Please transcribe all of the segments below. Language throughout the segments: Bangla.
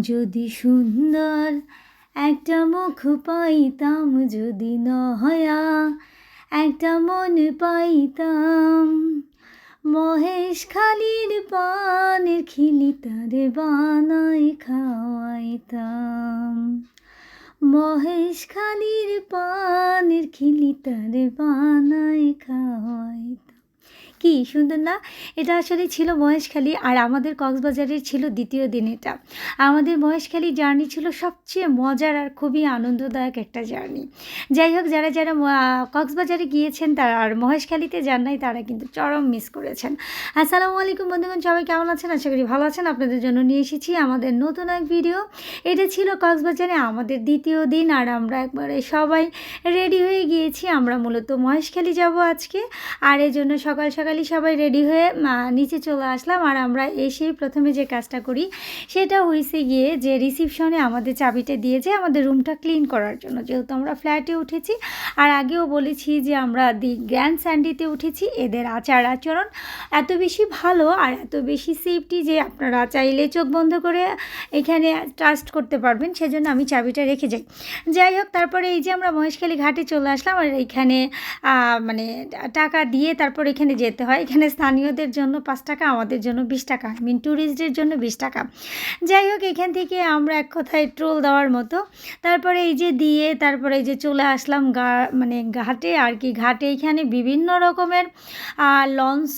যদি সুন্দর একটা মুখ পাইতাম, যদি নয়া একটা মন পাইতাম। মহেশ খালির পানের খিলি তারে বানাই খাওয়াইতাম। মহেশ খালির পানের খিলি তারে বানাই খাওয়াইতাম। কি? সুন্দর না? এটা আসলে ছিল মহেশখালী আর আমাদের কক্সবাজারের ছিল দ্বিতীয় দিন এটা। আমাদের মহেশখালী জার্নি ছিল সবচেয়ে মজার আর খুবই আনন্দদায়ক একটা জার্নি যাই হোক, যারা যারা কক্সবাজারে গিয়েছেন তারা আর মহেশখালীতে যান নাই, তারা কিন্তু চরম মিস করেছেন। আসসালামু আলাইকুম বন্ধুগণ, সবাই কেমন আছেন? আশা করি ভালো আছেন। আপনাদের জন্য নিয়ে এসেছি আমাদের নতুন এক ভিডিও এটা ছিল কক্সবাজারে আমাদের দ্বিতীয় দিন আর আমরা একবারে সবাই রেডি হয়ে গিয়েছি। আমরা মূলত মহেশখালী যাব আজকে। আর এই জন্য সকাল সকাল সকালই সবাই রেডি হয়ে নিচে চলে আসলাম। আর আমরা এসেই প্রথমে যে কাজটা করি, সেটা হয়েছে গিয়ে যে রিসিপশনে আমাদের চাবিটা দিয়েছে আমাদের রুমটা ক্লিন করার জন্য। যেহেতু আমরা ফ্ল্যাটে উঠেছি, আর আগেও বলেছি যে আমরা দি গ্র্যান্ড স্যান্ডিতে উঠেছি, এদের আচার আচরণ এত বেশি ভালো আর এত বেশি সেফটি যে আপনারা চাইলে চোখ বন্ধ করে এখানে ট্রাস্ট করতে পারবেন, সেজন্য আমি চাবিটা রেখে যাই। যাই হোক, তারপরে এই যে আমরা মহেশখালী ঘাটে চলে আসলাম, আর এইখানে মানে টাকা দিয়ে তারপর এখানে যেতে হয়। এখানে স্থানীয়দের জন্য পাঁচ টাকা, আমাদের জন্য বিশ টাকা মিন ট্যুরিস্টদের জন্য বিশ টাকা। যাই হোক, এখান থেকে আমরা এক কথায় ট্রোল দেওয়ার মতো। তারপরে এই যে দিয়ে, তারপরে এই যে চলে আসলাম গা মানে ঘাটে আর কি। ঘাটে এখানে বিভিন্ন রকমের লঞ্চ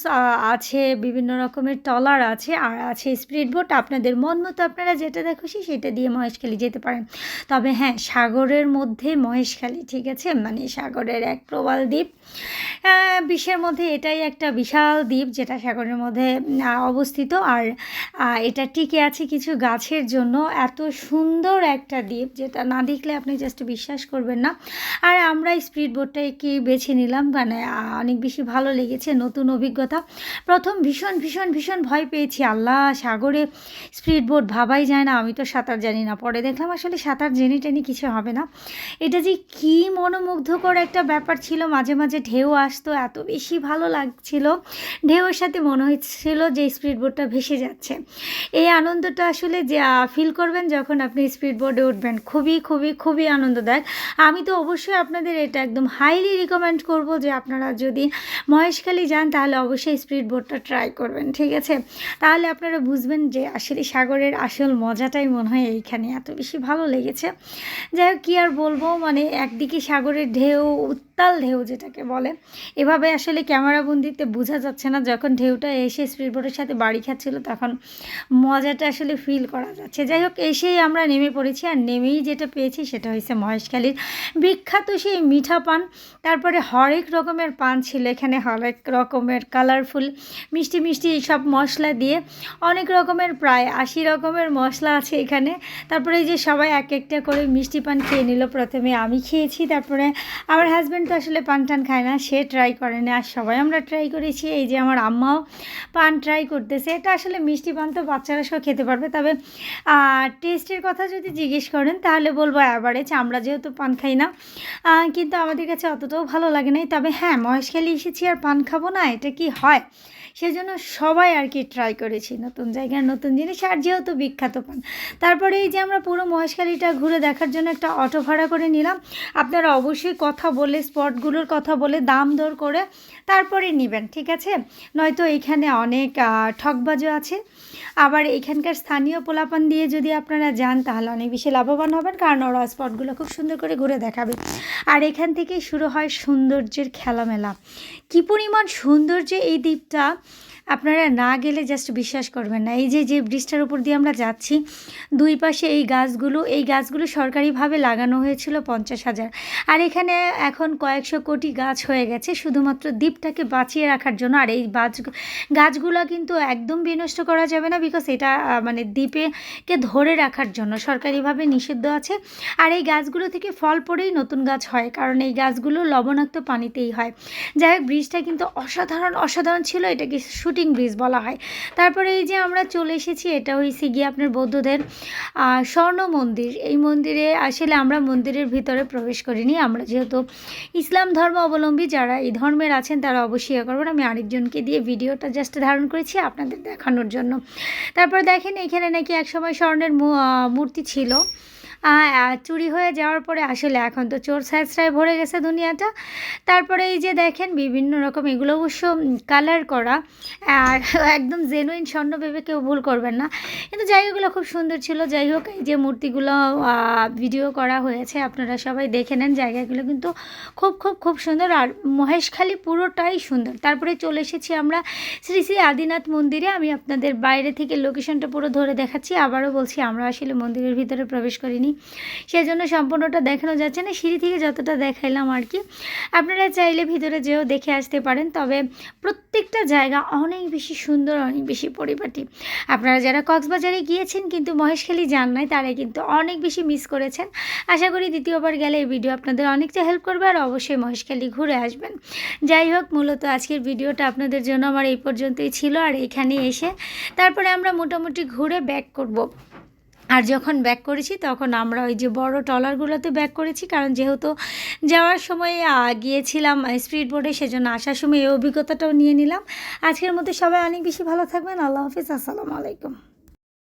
আছে, বিভিন্ন রকমের টলার আছে, আর আছে স্পিড বোট। আপনাদের মন মতো আপনারা যেটা খুশি সেটা দিয়ে মহেশখালী যেতে পারেন। তবে হ্যাঁ সাগরের মধ্যে মহেশখালী, ঠিক আছে? মানে সাগরের এক প্রবাল দ্বীপ। বিশ্বের মধ্যে এটাই একটা বিশাল দ্বীপ যেটা সাগরের মধ্যে অবস্থিত। আর এটা টিকে আছে কিছু গাছের জন্য। এত সুন্দর একটা দ্বীপ যেটা না দেখলে আপনি জাস্ট বিশ্বাস করবেন না। আর আমরা স্পিড বোটটাকে বেছে নিলাম। কারণ অনেক বেশি ভালো লেগেছে, নতুন অভিজ্ঞতা। প্রথম ভীষণ ভীষণ ভীষণ ভয় পেয়েছি। আল্লাহ, সাগরে স্পিড বোট ভাবাই যায় না। আমি তো সাঁতার জানি না। পরে দেখলাম আসলে সাঁতার জেনে টেনে কিছু হবে না। এটা যে কী মনোমুগ্ধকর একটা ব্যাপার ছিল। মাঝে মাঝে ঢেউ আসতো। এত বেশি ভালো লাগছিল ঢেউয়ের সাথে মনে হচ্ছিল যে স্পিড বোটটা ভেসে যাচ্ছে। এই আনন্দটা আসলে যে ফিল করবেন যখন আপনি স্পিড বোর্ডে উঠবেন, খুবই খুবই খুবই আনন্দদায়ক। আমি তো অবশ্যই আপনাদের এটা একদম হাইলি রিকমেন্ড করব যে, আপনারা যদি মহেশখালী যান, তাহলে অবশ্যই স্পিড বোটটা ট্রাই করবেন, ঠিক আছে? তাহলে আপনারা বুঝবেন যে, আসলে সাগরের আসল মজাটাই মনে হয় এইখানে এত বেশি ভালো লেগেছে। যাই হোক, কী আর বলব মানে একদিকে সাগরের ঢেউ, উত্তাল ঢেউ যেটাকে বলে, এভাবে আসলে ক্যামেরা বন্দিতে বোঝা যাচ্ছে না, যখন ঢেউটা এসে স্পিড বোটের সাথে বাড়ি খাচ্ছিল তখন মজাটা আসলে ফিল করা যাচ্ছে। যাই হোক, এসেই আমরা নেমে পড়েছি আর নেমেই যেটা পেয়েছি সেটা হয়েছে মহেশখালীর বিখ্যাত সেই মিঠা পান। তারপরে হরেক রকমের পান ছিল এখানে, হরেক রকমের কালারফুল মিষ্টি মিষ্টি সব মশলা দিয়ে। অনেক রকমের, প্রায় আশি রকমের মশলা আছে এখানে। তারপরে এই যে সবাই এক একটা করে মিষ্টি পান খেয়ে নিল। প্রথমে আমি খেয়েছি, তারপরে আমার হাজব্যান্ড তো আসলে পান টান খায় না, সে ট্রাই করে না, আর সবাই আমরা ট্রাই করেছি, এই যে আমার আম্মাও পান ট্রাই করতেছে। এটা আসলে মিষ্টি পান তো বাচ্চারা সব খেতে পারবে, তবে টেস্টের কথা যদি জিজ্ঞেস করেন, তাহলে বলব অ্যাভারেজ আমরা যেহেতু পান খাই না কিন্তু আমাদের কাছে অতটাও ভালো লাগে নাই। তবে হ্যাঁ মহেশখালী এসেছি আর পান খাব না, এটা কি হয়? সেজন্য সবাই আর কি ট্রাই করেছি নতুন জায়গার নতুন জিনিস, আর যেহেতু বিখ্যাত পান। তারপরে এই যে আমরা পুরো মহেশখালীটা ঘুরে দেখার জন্য একটা অটো ভাড়া করে নিলাম। আপনারা অবশ্যই কথা বলে স্পটগুলোর কথা বলে, দাম দর করে তারপরে নেবেন, ঠিক আছে? নয়তো এখানে অনেক ঠকবাজও আছে। আবার এখানকার স্থানীয় পোলাপান দিয়ে যদি আপনারা যান, তাহলে অনেক বেশি লাভবান হবেন, কারণ ওরা স্পটগুলো খুব সুন্দর করে ঘুরে দেখাবে। আর এখান থেকেই শুরু হয় সৌন্দর্যের খেলামেলা। কী পরিমাণ সৌন্দর্য এই দ্বীপটা আপনারা না গেলে জাস্ট বিশ্বাস করবেন না। এই যে যে ব্রিজটার উপর দিয়ে আমরা যাচ্ছি, দুই পাশে এই গাছগুলো এই গাছগুলো সরকারিভাবে লাগানো হয়েছিল পঞ্চাশ হাজার। আর এখানে এখন কয়েকশো কোটি গাছ হয়ে গেছে, শুধুমাত্র দ্বীপটাকে বাঁচিয়ে রাখার জন্য। আর এই গাছ গাছগুলো কিন্তু একদম বিনষ্ট করা যাবে না বিকজ এটা মানে দ্বীপেকে ধরে রাখার জন্য, সরকারিভাবে নিষিদ্ধ আছে। আর এই গাছগুলো থেকে ফল পড়েই নতুন গাছ হয়, কারণ এই গাছগুলো লবণাক্ত পানিতেই হয়। যাই হোক, ব্রিজটা কিন্তু অসাধারণ অসাধারণ ছিল, এটাকে শুটিং ফ্লোটিং ব্রিজ বলা হয়। তারপরে এই যে আমরা চলে এসেছি, এটা হয়েছে গিয়ে আপনার বৌদ্ধদের স্বর্ণ মন্দির। এই মন্দিরে আসলে আমরা মন্দিরের ভিতরে প্রবেশ করিনি। আমরা যেহেতু ইসলাম ধর্ম অবলম্বী, যারা এই ধর্মের আছেন তারা অবশ্যই করবেন। আমি আরেকজনকে দিয়ে ভিডিওটা জাস্ট ধারণ করেছি আপনাদের দেখানোর জন্য। তারপর দেখেন এখানে নাকি একসময় স্বর্ণের মূর্তি ছিল। চুরি হয়ে যাওয়ার পরে আসলে এখন তো চোর স্যাঁচড়ায় ভরে গেছে দুনিয়াটা। তারপরে এই যে দেখেন বিভিন্ন রকম এগুলো অবশ্য কালার করা। আর একদম জেনুইন স্বর্ণ ভেবে কেউ ভুল করবেন না। কিন্তু জায়গাগুলো খুব সুন্দর ছিল। যাই হোক, এই যে মূর্তিগুলো ভিডিও করা হয়েছে, আপনারা সবাই দেখে নেন। জায়গাগুলো কিন্তু খুব খুব খুব সুন্দর। আর মহেশখালী পুরোটাই সুন্দর। তারপরে চলে এসেছি আমরা শ্রী শ্রী আদিনাথ মন্দিরে। আমি আপনাদের বাইরে থেকে লোকেশনটা পুরো ধরে দেখাচ্ছি। আবারও বলছি, আমরা আসলে মন্দিরের ভিতরে প্রবেশ করিনি। সেজন্য সম্পূর্ণটা দেখানো যাচ্ছে না। সিঁড়ি থেকে যতটা দেখাইলাম আর কি। আপনারা চাইলে ভিতরে যেও দেখে আসতে পারেন, তবে প্রত্যেকটা জায়গা অনেক বেশি সুন্দর, অনেক বেশি পরিপাটি। আপনারা যারা কক্সবাজারে গিয়েছেন কিন্তু মহেশখালী যান নাই, তারা কিন্তু অনেক বেশি মিস করেছেন। আশা করি দ্বিতীয়বার গেলে এই ভিডিও আপনাদের অনেকটা হেল্প করবে আর অবশ্যই মহেশখালী ঘুরে আসবেন। যাই হোক, মূলত আজকের ভিডিওটা আপনাদের জন্য আমার এই পর্যন্তই ছিল। আর এখানে এসে তারপরে আমরা মোটামুটি ঘুরে ব্যাক করব। আর যখন ব্যাক করেছি, তখন আমরা ওই যে বড় ট্রলারগুলোতে ব্যাক করেছি, কারণ যেহেতু যাওয়ার সময় গিয়েছিলাম স্পিড বোর্ডে সেজন্য আসার সময় এই অভিজ্ঞতাটাও নিয়ে নিলাম। আজকের মধ্যে সবাই অনেক বেশি ভালো থাকবেন। আল্লাহ হাফিজ। আসসালামু আলাইকুম।